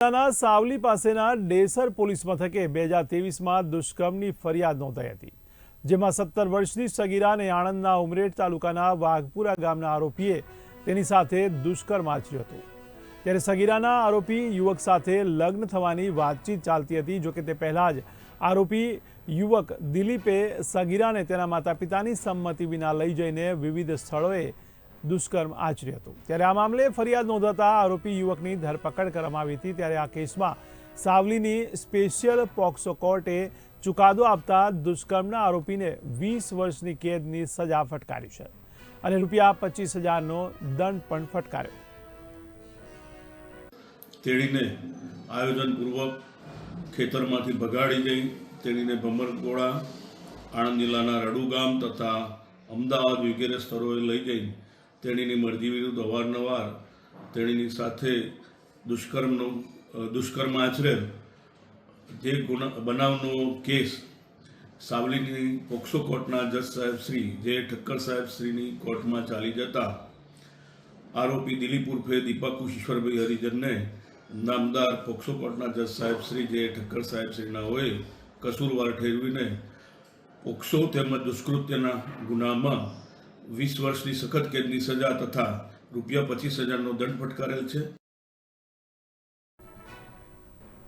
જિલ્લાના સાવલી પાસેના ડેસર પોલીસ મથકે બે હજાર ત્રેવીસમાં દુષ્કર્મની ફરિયાદ નોંધાઈ હતી, જેમાં સત્તર વર્ષની સગીરાને આણંદના ઉમરેઠ તાલુકાના વાઘપુરા ગામના આરોપીએ તેની સાથે દુષ્કર્મ આચર્યું હતું. ત્યારે સગીરાના આરોપી યુવક સાથે લગ્ન થવાની વાતચીત ચાલતી હતી જોકે તે પહેલાં જ આરોપી યુવક દિલીપે સગીરાને તેના માતા પિતાની સંમતિ વિના લઈ જઈને વિવિધ સ્થળોએ દુષ્કર્મ આચર્યું હતું. ત્યારે આ મામલે ફરિયાદ નોંધાતા આરોપી યુવકની ધરપકડ કરવામાં આવી હતી. ત્યારે આ કેસમાં સાવલીની સ્પેશિયલ પોક્સો કોર્ટે ચુકાદો આપતા દુષ્કર્મના આરોપીને વીસ વર્ષની કેદની સજા ફટકારી છે અને રૂપિયા પચીસ હજારનો દંડ પણ ફટકાર્યો. તેણીને આયોજનપૂર્વક ખેતરમાંથી ભગાડી જઈ તેણીને ભમરગોળા આણંદ જિલ્લાના રડુ ગામ તથા અમદાવાદ વગેરે સ્થળોએ લઈ જઈ તેણીની મરજી વિરુદ્ધ અવારનવાર તેણીની સાથે દુષ્કર્મનો દુષ્કર્મ આચરેલ જે ગુના, બનાવનો કેસ સાવલીની પોક્સો કોર્ટના જજ સાહેબ શ્રી, જે ઠક્કર સાહેબ શ્રીની કોર્ટમાં ચાલી જતા આરોપી દિલીપ ઉર્ફે દીપક ઈશ્વરભાઈ હરિજનને નામદાર પોક્સો કોર્ટના જજ સાહેબ શ્રી, જે ઠક્કર સાહેબ શ્રીના હોય, કસૂરવાર ઠેરવીને પોક્સો તેમજ દુષ્કૃત્યના ગુનામાં વીસ વર્ષની સખત કેદની સજા તથા રૂપિયા પચીસ હજારનો દંડ ફટકારેલ છે.